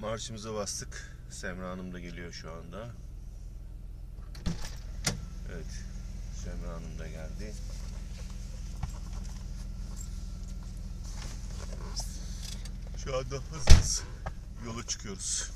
Marşımıza bastık. Semra Hanım da geliyor şu anda. Evet. Semra Hanım da geldi. Şu anda hazırız. Yola çıkıyoruz.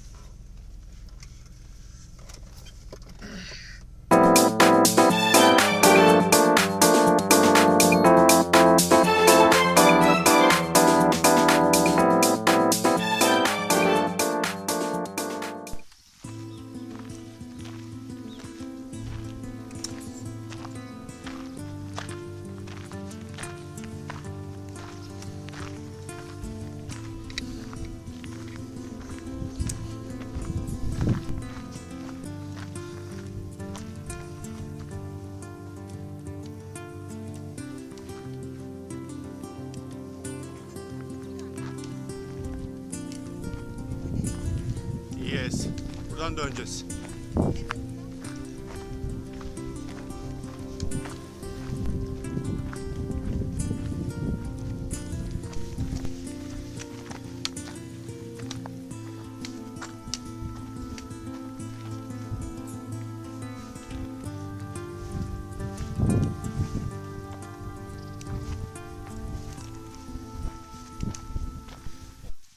Buradan döneceğiz.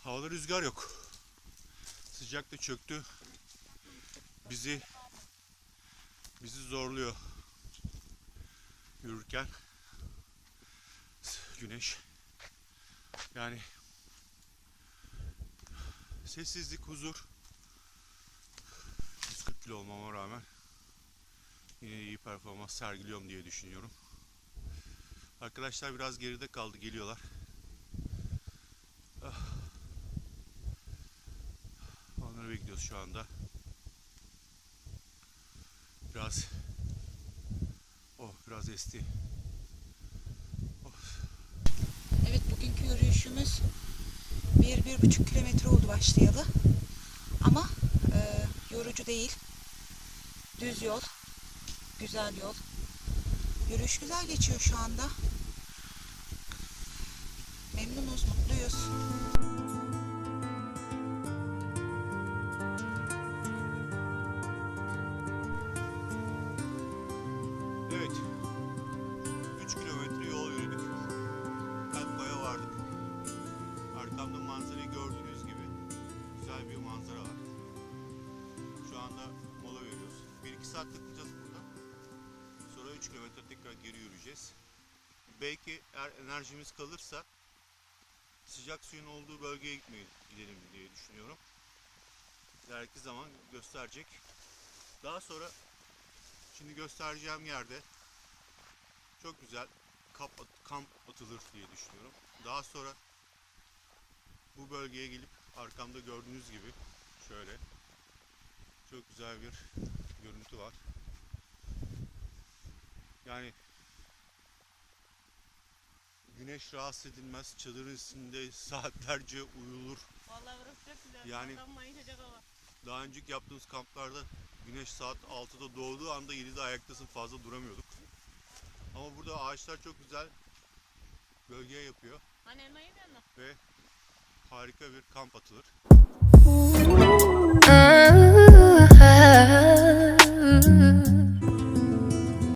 Havada rüzgar yok. Sıcak da çöktü. Bizi bizi zorluyor. Yürürken güneş yani sessizlik, huzur 140 kilo olmama rağmen yine iyi performans sergiliyorum diye düşünüyorum. Arkadaşlar biraz geride kaldı geliyorlar. Onları bekliyoruz şu anda. Biraz Oh biraz esti. Evet bugünkü yürüyüşümüz bir, bir buçuk kilometre oldu başlayalı. Ama e, yorucu değil. Düz yol. Güzel yol. Yürüyüş güzel geçiyor şu anda. Memnunuz, mutluyuz. 2 saat tıklayacağız burada. Sonra 3 kilometre tekrar geri yürüyeceğiz. Belki eğer enerjimiz kalırsa sıcak suyun olduğu bölgeye gitmeyi gidelim diye düşünüyorum. İleriki zaman gösterecek. Daha sonra şimdi göstereceğim yerde çok güzel kamp, kamp atılır diye düşünüyorum. Daha sonra bu bölgeye gelip arkamda gördüğünüz gibi şöyle çok güzel bir görüntü var. Yani güneş rahatsız edilmez. Çadırın üstünde saatlerce uyulur. Vallahi burası çok güzel. Yani-. Daha önceki yaptığımız kamplarda güneş saat 6'da doğduğu anda 7'de ayaktasın fazla duramıyorduk. Ama burada ağaçlar çok güzel gölge yapıyor Hani elma yedin mi? ve harika bir kamp atılır.